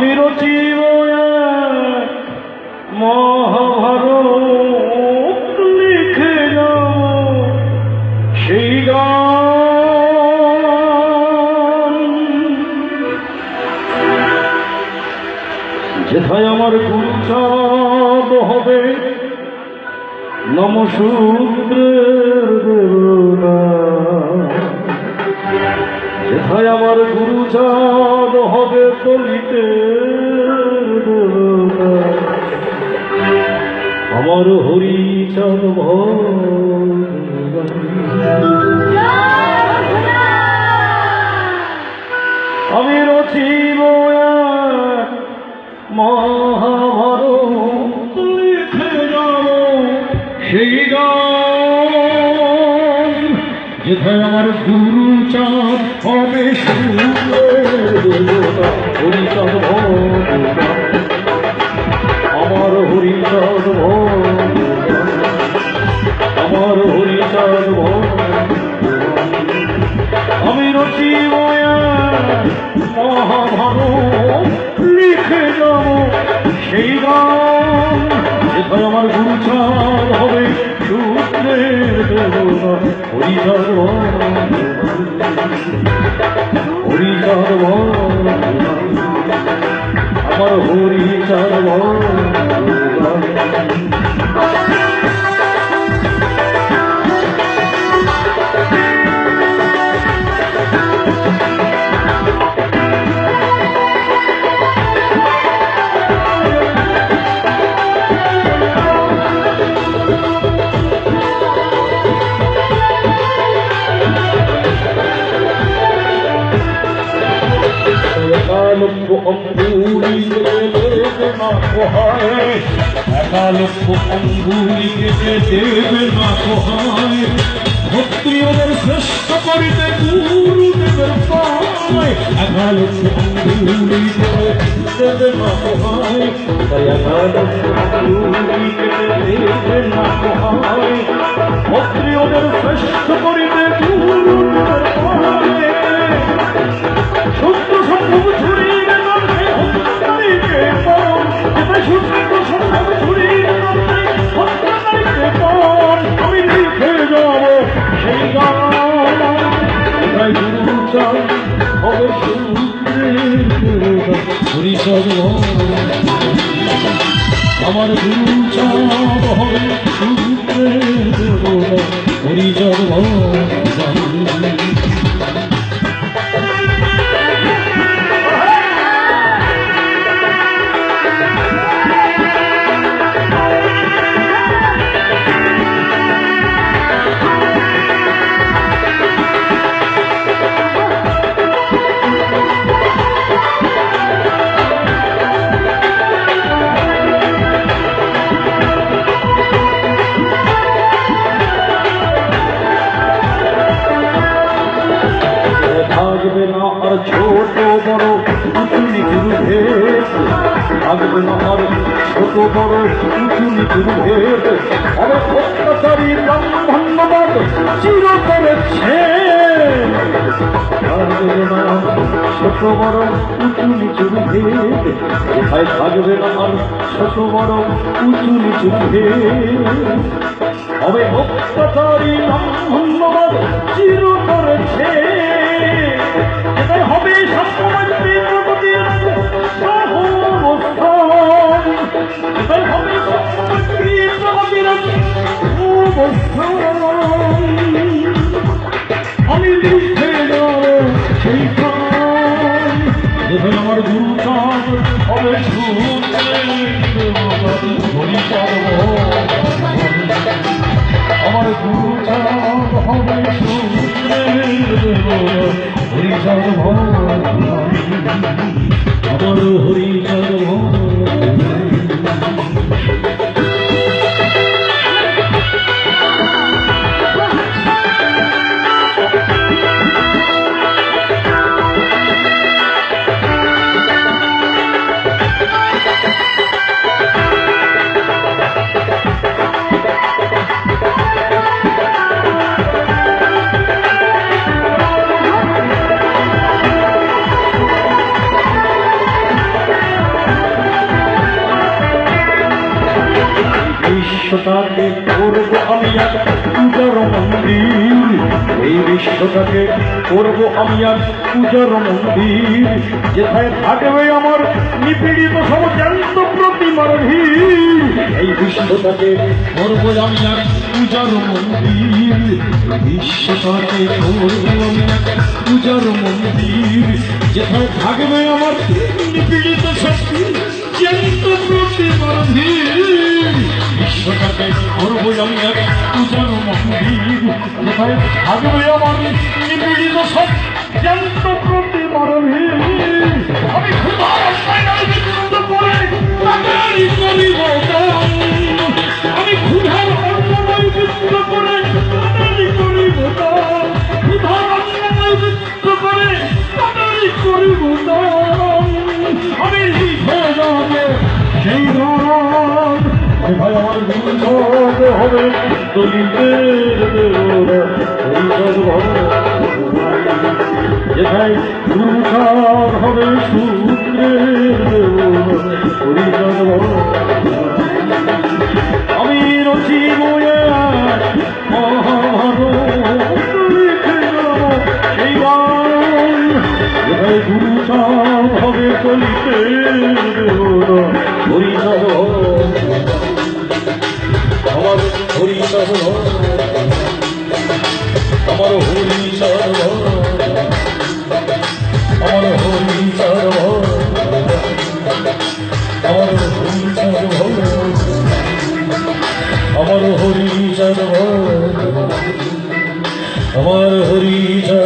আমি রচিব এক মহাভারত লিখে যাব। সেই যেথায় আমার গুরুচাঁদ হবে নমসূত্রের যেথায় আমার গুরুচাঁদ হবে কলিতে আমার হরিচাঁদ আমি রচিব এক আমার গুরু চাঁদ হবে হরিচাঁদ আমার হরিচাঁদ আমার হরিচাঁদ আমি রচিব এক মহাভারত, লিখে যাব সেই গান। আমার হরিচার হরিচার আমার হরিচার একালব্য অঙ্গুলিকে দেবে না কোহায় একালব্য অঙ্গুলিকে দেবে না কোহায় ক্ষত্রিয়দের শ্রেষ্ঠ করিতে গুরুদেবের পায় একালব্য অঙ্গুলিকে দেবে করিতে আমার গুরু চাঁদ থাকবে না আর ছোট বড় উঁচু নিচুর ভেদ আর অত্যাচারী ব্রাহ্মণ্যবাদ চির করেছে ছোট বড় উঁচু নিচুর ভেদ কোথায় থাকবে না আর ছোট বড় উঁচু নিচুর ভেদ হবে অত্যাচারী ব্রাহ্মণ্যবাদ চির করেছে আমি লিখে সেই যেখানে আমার গুরু চাঁদ হবে আমার গুরু চাঁদ হবে হরিচার বিশ্বটাকে করব আমি এক পূজার মন্দির। এই বিশ্বটাকে করব আমি এক পূজার মন্দির। যেথায় থাকবে আমার নিপীড়িত সব জ্যান্ত প্রতিমার ভিড়। এই বিশ্বটাকে করব আমি এক পূজার মন্দির। বিশ্বটাকে করব আমি এক পূজার মন্দির। যেথায় থাকবে আমার নিপীড়িত শক্তি জ্যান্ত প্রতিমার ভিড়। বিশ্বটাকে করব আমি এক পূজার মন্দির যেথায় থাকবে আমার নিপীড়িত সব জ্যান্ত প্রতিমার ভিড় আমি ক্ষুধার অন্যায় বিচ্ছুত করে তাদেরই করিব। আমি ক্ষুধার অন্যায় বিচ্ছুত করে তাদেরই করিব। ক্ষুধার অন্যায় বিচ্ছুত করে হবে দলিতের দেওয়া যেথায় হবে সূত্রের পরিচয় আমি যেথায় গুরুচার হবে চলিতে আমার সর্ব আমার হরি সর্ব আমার হরি সর্ব আমার হরি সর্ব আমার হরি সর্ব আমার হরি সর্ব